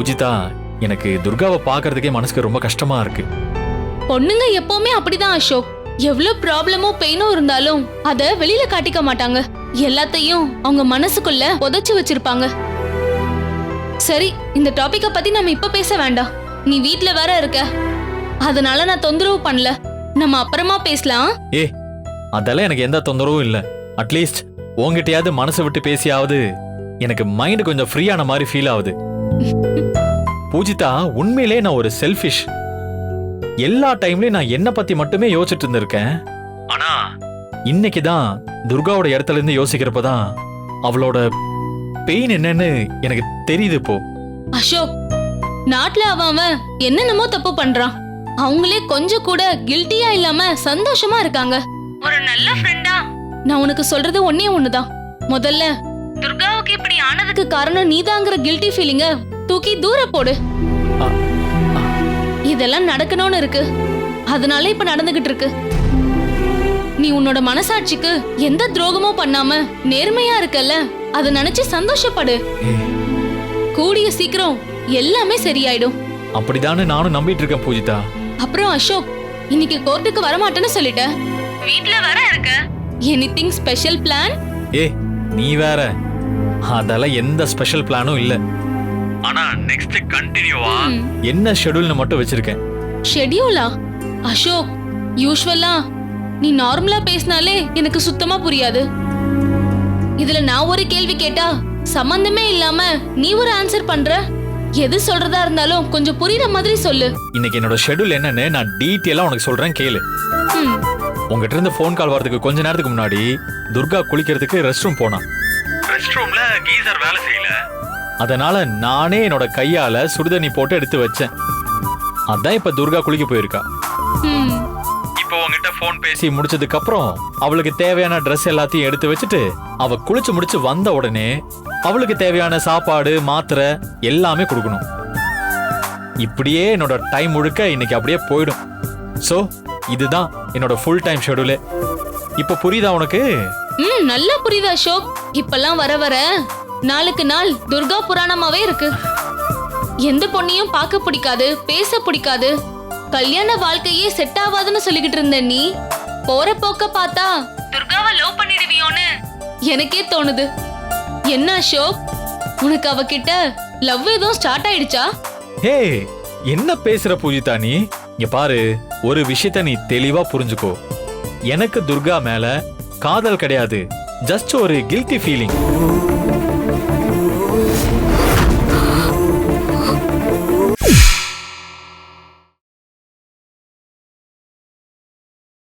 பூஜிதா எனக்கு துர்காவை பார்க்கறதுக்கே மனசுக்கு ரொம்ப கஷ்டமா இருக்கு. பொண்ணுங்க எப்பவுமே அப்படிதான் அசோக். எவ்வளவு ப்ராப்ளமோ பெயினோ இருந்தாலும் அத வெளியில காட்டிக்க மாட்டாங்க. எல்லாத்தையும் அவங்க மனசுக்குள்ள புதைச்சு வச்சிருப்பாங்க. சரி இந்த டாபிக்க பத்தி நம்ம இப்ப பேச வேண்டாம். நீ வீட்ல வேற இருக்க. அதனால நான் தொந்தரவு பண்ணல. நம்ம அப்புறமா பேசலாம். ஏ அதெல்லாம் எனக்கு எந்த தொந்தரவும் இல்ல. அட்லீஸ்ட் உங்ககிட்டயாவது மனசை விட்டு பேசியாவது எனக்கு மைண்ட் கொஞ்சம் ஃப்ரீயான மாதிரி ஃபீல் ஆகுது. பூஜிதா உண்மையிலே நான் ஒரு செல்ஃபிஷ் எல்லா டைம்லயும் நான் என்ன பத்தி மட்டுமே யோசிச்சுட்டு இருந்திருக்கேன். ஆனா இன்னைக்கு தான் துர்காவோட இடத்துல இருந்து யோசிக்கிறப்ப தான் அவளோட பெயின் என்னன்னு எனக்கு தெரியுது இப்போ. அசோக் நாட்டுல அவன் அவன் என்னென்னமோ தப்பு பண்றான். அவங்களே கொஞ்சம் கூட கில்ட்டியா இல்லாம சந்தோஷமா இருக்காங்க. ஒரு நல்ல ஃப்ரெண்டா நான் உனக்கு சொல்றது ஒன்னே ஒண்ணுதான். முதல்ல துர்காவுக்கு இப்படி ஆனதுக்கு காரணம் நீதாங்கிற கில்ட்டி ஃபீலிங்க தூக்கி தூர போடு. இதெல்லாம் நடக்கணும்னு இருக்கு. அதனால இப்ப நடந்துகிட்டு இருக்கு. நீ உன்னோட மனசாட்சிக்கு எந்த துரோகமும் பண்ணாம நேர்மையா இருக்கல்ல? அதை நினைச்சு சந்தோஷப்படு. கூடிய சீக்கிரம் எல்லாமே சரியாயிடும். அப்படிதானே நானும் நம்பிட்டு இருக்கேன் பூஜிதா. அப்புறம் அசோக் இன்னைக்கு கோர்ட்டுக்கு வரமாட்டேன்னு சொல்லிட்ட. வீட்ல வர இருக்க. எனிதிங் ஸ்பெஷல் பிளான் ஏ நீ வேற. அதெல்லாம் எந்த ஸ்பெஷல் பிளானும் இல்ல. ஆனா நெக்ஸ்ட் கண்டினியூவா என்ன ஷெட்யூல்னு மட்டும் வச்சிருக்கேன். ஷெட்யூலா அசோக் யூஸ்வலா நீ நார்மலா பேசினாலே எனக்கு சுத்தமா புரியாது. இதுல நான் ஒரு கேள்வி கேட்டா சம்பந்தமே இல்லாம நீ ஒரு ஆன்சர் பண்ற? எது சொல்றதா இருந்தாலும் கொஞ்சம் புரியுற மாதிரி சொல்லு. இன்னைக்கு என்னோட ஷெட்யூல் என்னன்னு நான் டீட்டெயிலா உனக்கு சொல்றேன் கேளு. உங்ககிட்ட இருந்து ஃபோன் கால் வரதுக்கு கொஞ்ச நேரத்துக்கு முன்னாடி துர்கா குளிக்கிறதுக்கு ரெஸ்ட் ரூம் போனான். ரெஸ்ட் ரூம்ல கீசர் வேலை செய்யல. அதனால நானே என்னோட கையால சுடுதண்ணி போட்டு எடுத்து வச்சேன். அதான் இப்ப துர்கா குளிக்க போயிருக்கா. இப்போ உங்ககிட்ட ஃபோன் பேசி முடிச்சதுக்கு அப்புறம் அவளுக்கு தேவையான Dress எல்லாத்தையும் எடுத்து வச்சுட்டு அவ குளிச்சு முடிச்சு வந்த உடனே அவளுக்கு தேவையான சாப்பாடு மாத்திரை எல்லாமே கொடுக்கணும். இப்படியே என்னோட டைம் முழுக்க இன்னைக்கு அப்படியே போயிடும். சோ இதுதான் என்னோட ஃபுல் டைம் ஷெட்யூலு இப்போ புரியுதா உனக்கு? ம் நல்லா புரியுது அசோக். இப்பெல்லாம் வர வர நாளுக்கு நாள் துர்கா புராணமாவே இருக்கு. எந்த பொண்ணையும் பார்க்க பிடிக்காது பேச பிடிக்காது. கல்யாண வாழ்க்கையே செட் ஆகாதுன்னு சொல்லிக்கிட்டு இருந்த நீ போற போக்க பார்த்தா துர்காவை லவ் பண்ணிடுவியோன்னு எனக்கே தோணுது. என்ன அசோக்? உனக்கு அவகிட்ட லவ் எதுவும் ஸ்டார்ட் ஆயிடுச்சா? ஹே என்ன பேசுற பூஜிதா நீ? இங்க பாரு ஒரு விஷயத்த நீ தெளிவா புரிஞ்சுக்கோ. எனக்கு துர்கா மேல காதல் கிடையாது. ஜஸ்ட் ஒரு கில்ட்டி ஃபீலிங்